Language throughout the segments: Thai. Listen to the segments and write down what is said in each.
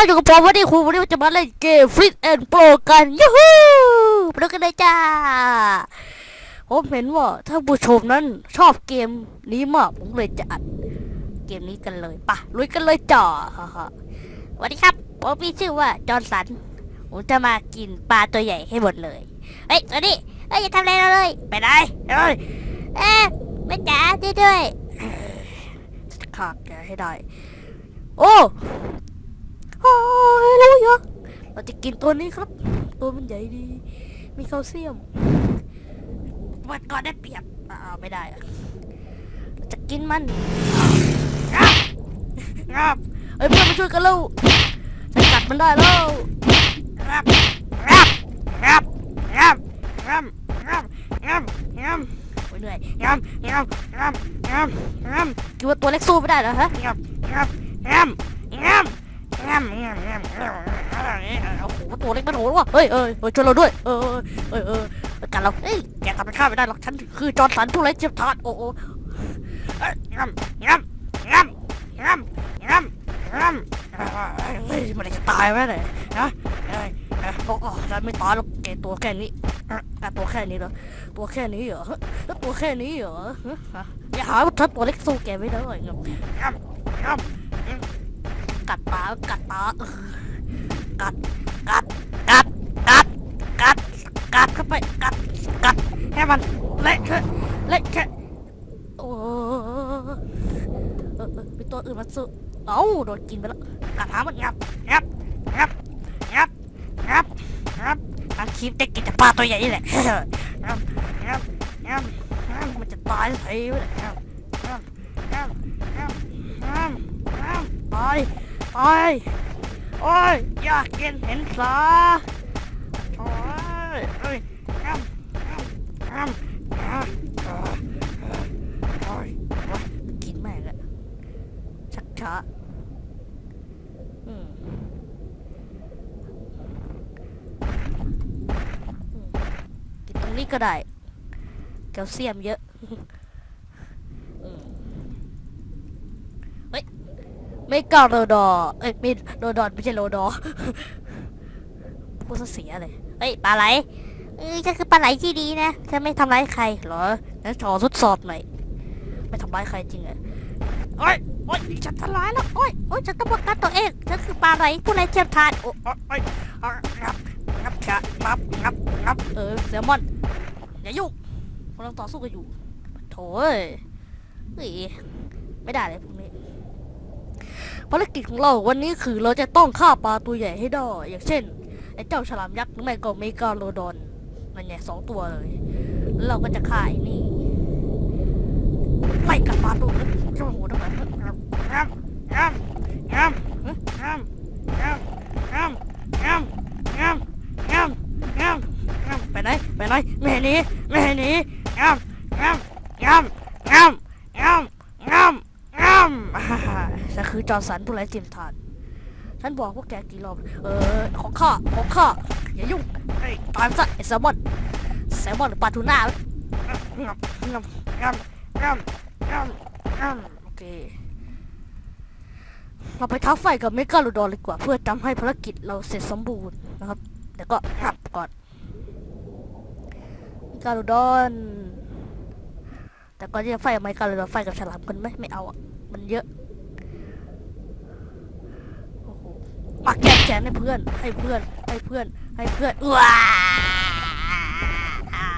ก็อยู่กับผมวันนี้ครูวันนี้จะมาเล่นเกมฟิตแอนโปรกันยูฮูไปดูกันเลยจ้า ผมเห็นว่าถ้าผู้ชมนั้นชอบเกมนี้มาก ผมเลยจะอัดเกมนี้กันเลยปะลุยกันเลยจ้าฮ่าฮ่าสวัสดีครับ ผมมีชื่อว่าจอร์นสัน ผมจะมากินปลาตัวใหญ่ให้หมดเลย เฮ้ยตัวนี้เฮ้ยอย่าทำอะไรเราเลย ไปไหนเฮ้ยเอ๊ะแม่จ๋าช่วยด้วยจะฆ่าแกให้ได้ โอ้ โอ้ยรู้เยอะเราจะกินตัวนี้ครับ ตัวมันใหญ่ดี มีแคลเซียมวันก่อนได้เปรียบอ้าวไม่ได้อะเราจะกินมันงับงับเอ้ยเพื่อนมาช่วยกันแล้วจะกัดมันได้แล้วงับงับงับงับงับงับงับงับโอ้ยเหนื่อยงับงับงับงับงับคิดว่าตัวเล็กสู้ไม่ได้เหรอฮะงับงับงับงับ งับงับงับงับโอ้โหตัวเล็กมันโหดว่ะเฮ้ยเอ้ยเฮ้ยช่วยเราด้วย เออเออเออกันเราเอ้ยแกทำเป็นข้าไม่ได้หรอกฉันคือจอร์นสันผู้ไร้เจียบทานโอ้โหเอ้ยงำงำงำงำงำงำเฮ้ยมันจะตายไหมเนี่ยนะเอ้ยเอ้ยโอ้โหฉันไม่ตายหรอกแกตัวแค่นี้แกตัวแค่นี้เหรอตัวแค่นี้เหรอตัวแค่นี้เหรออย่าหาว่าฉันตัวเล็กสู้แกไม่ได้งำงำงำ กัดตากัดตาเออกัดกัดกัดกัดกัดกัดเข้าไปกัดกัดให้มันเละเทะเละเทะโอ้เออเออมีตัวอื่นมาสู้เอ้าโดนกินไปแล้วกัดหามันงับงับงับงับงับงับอันคลิปได้กินแต่ปลาตัวใหญ่นี่แหละงับงับงับงับมันจะตายสิวะเนี่ยงับงับงับงับงับงับตาย ตายโอ้ย อยากกินเห็นสาโอ้ยเอ้ยงำงำงำงำโอ้ยโอ้ยกินแม่งอะชักช้าอืมอืมกินตรงนี้ก็ได้แคลเซียมเยอะอืมเฮ้ย ไม่กล้าโรดอเอ้ยไม่โรดอนไม่ใช่โรดอพูดซะเสียเลยเฮ้ยปลาไหลเอ้ยฉันคือปลาไหลที่ดีนะฉันไม่ทำร้ายใครเหรองั้นขอทดสอบหน่อยไม่ทำร้ายใครจริงเหรอโอ้ยโอ้ยฉันทำร้ายแล้วโอ้ยโอ้ยฉันต้องป้องกันตัวเองฉันคือปลาไหลผู้ไรเชี่ยวชาญโอ้ยโอ้ยงับงับชะงับงับงับเออแซลมอนอย่ายุ่งกำลังต่อสู้กันอยู่โถ่เฮ้ยไม่ได้เลยพวกนี้ ภารกิจของเราวันนี้คือเราจะต้องฆ่าปลาตัวใหญ่ให้ได้ อย่างเช่นไอ้เจ้าฉลามยักษ์หรือไม่ก็เมกาโลดอนมันเนี่ยสองตัวเลยแล้วเราก็จะฆ่าไอ้นี่ไล่กัดปลาตัวนั้นจ้าหัวทำไมงับงับงับงับงับงับงับงับงับงับงับงับไปไหนไปไหนแม่หนีแม่หนีงับงับงับงับงับงับงับฮ่าฮ่าฉันคือ จอสันผู้ไร้เทียมทานฉันบอกพวกแกกี่รอบ เออ ของข้า ของข้า อย่ายุ่งไอ้ตายซะไอ้แซลมอน แซลมอนหรือปลาทูน่างับงับงับงับงับงับโอเค เราไปท้าไฟกับเมกาโลดอนเลยกว่า เพื่อทำให้ภารกิจเราเสร็จสมบูรณ์นะครับ แล้วก็งับก่อนเมกาโลดอน แต่ก่อนที่จะไฟกับเมกาโลดอนไฟกับฉลามกันไหมไม่เอาอะ มันเยอะ โอ้โห มาแจกแค้นให้เพื่อน ให้เพื่อน ให้เพื่อน ให้เพื่อนว้าอ่า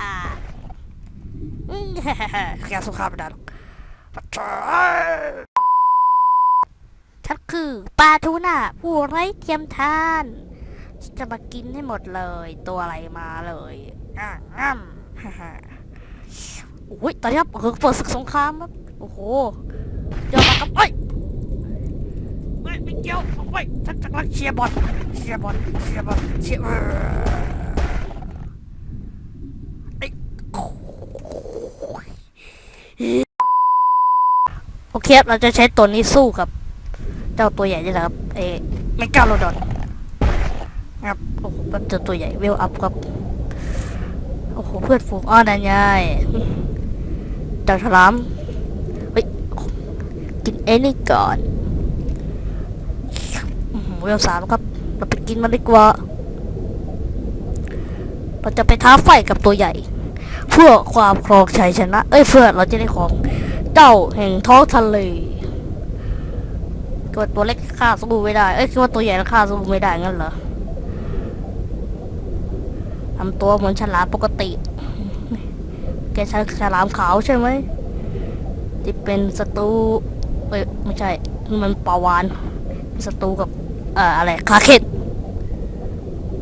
อ่าอืมแกสุขภาพไม่ได้หรอกปะจ้าฉันคือปลาทูน่าผู้ไร้เทียมทานจะมากินให้หมดเลย ตัวอะไรมาเลยอะง่ำฮ่าฮ่าโอ้ยตอนนี้ครับเออเปิดศึกสงครามครับ โอ้โหเจอมากับเอ้ย เกี่ยฉันกำลังเชียร์บอลเชียร์บอลเชียร์บอลเชียร์ไอ้โอเคครับเราจะใช้ตัวนี้สู้กับ เจ้าตัวใหญ่นี่แหละครับเอไม่กล้าโรดอนครับโอ้โหมันเจอตัวใหญ่เวลอัพครับโอ้โหเพื่อนฝูงอ้อนนั่นไงเจ้าฉลามเฮ้ยกินไอ้นี่ก่อน เวลสามครับ เราไปกินมันดีกว่า เราจะไปท้าไฟกับตัวใหญ่ เพื่อความครองชัยชนะ เอ้ยเพื่อเราจะได้ของเจ้าแห่งท้องทะเลก็ตัวเล็กฆ่าสู้ไม่ได้ เอ้ยคิดว่าตัวใหญ่ฆ่าสู้ไม่ได้งั้นเหรอทำตัวเหมือนฉลามปกติ แกใช้ฉลามขาวใช่ไหมที่เป็นศัตรูเอ้ยไม่ใช่ มันปลาวานเป็นศัตรูกับ เอ่ออะไรคาเคน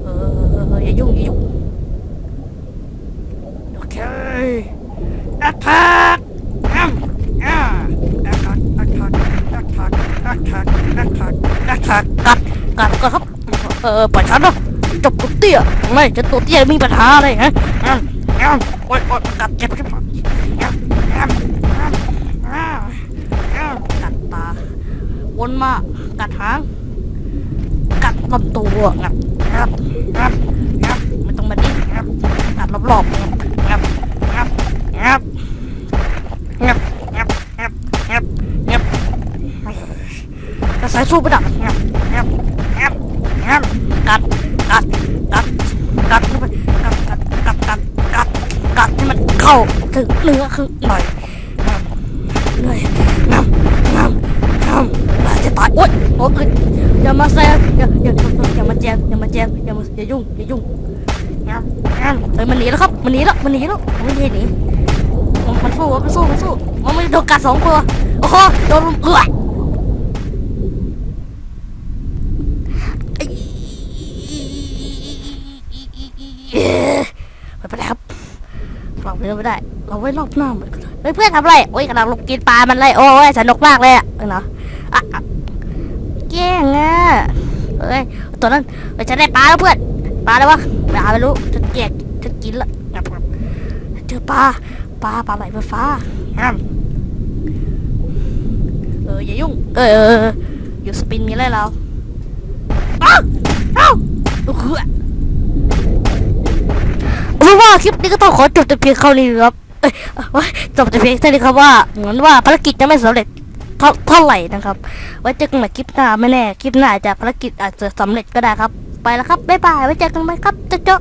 เอออย่ายุ่งอย่ายุ่งโอเคแอตแทกอ้ำอ่าแอตแทกแอตแทกแอตแทกแอตแทกแอตแทกแอตแทกกัดกัดก็ครับเออปล่อยฉันเนาะจบตัวเตี้ยไม่จะตัวเตี้ยมีปัญหาอะไรฮะอ้ำอ้ำโอ๊ยโอ๊ยกัดเจ็บใช่ไหมอ้ำอ้ำอ้ำอ้ำอ้ำกัดตาวนมากัดหาง กัดลำตัวงับงับงับงับไม่ต้องมาดิ้นงับกัดรอบๆงับงับงับงับงับงับงับงับกระสายสู้ไม่ได้งับงับงับงับกัดกัดกัดกัดเข้าไปกัดกัดกัดกัดกัดกัดให้มันเข้าถึงเนื้อข้างในงับเลยงับงับงับ จะตายโอ๊ยโอ๊ยอย่ามาแซงอย่าอย่าอย่ามาแจมอย่ามาแจมอย่ามาอย่ายุ่งอย่ายุ่งงามงามเฮ้ยมันหนีแล้วครับมันหนีแล้วมันหนีแล้วมันไม่ได้หนีมันสู้มันสู้มันสู้มันไม่โดนกัดสองตัวโอ้โหโดนรุมเอือไม่เป็นไรครับเราไม่ได้ เราไว้รอบหน้ามันก็ได้เฮ้ยเพื่อนทำไรโอ้ยกำลังลงกินปลา มันเลยโอ้ยสนุกมากเลยอะเนาะอะอะ แย่งอะเอ้ยตัวนั้นเอ้ยฉันได้ปลาแล้วเพื่อนปลาแล้ววะปลาไม่รู้ฉันแยกฉันกินละเจอปลาปลาปลาไหลไฟฟ้าห้ามเอออย่ายุ่ง เออเอออยู่สปินมีอะไรเราอ้าวอ้าวลูเหือเพราะว่าคลิปนี้ก็ต้องขอจบแต่เพียงเท่านี้ครับเอ้ยเอ้ยจบแต่เพียงเท่านี้ครับว่าเหมือนว่าภารกิจจะไม่สำเร็จ เท่าเท่าไหร่นะครับ ไว้เจอกันใหม่คลิปหน้าไม่แน่ คลิปหน้าอาจจะภารกิจอาจจะสำเร็จก็ได้ครับ ไปแล้วครับ บ๊ายบาย ไว้เจอกันใหม่ครับเจ๊ะ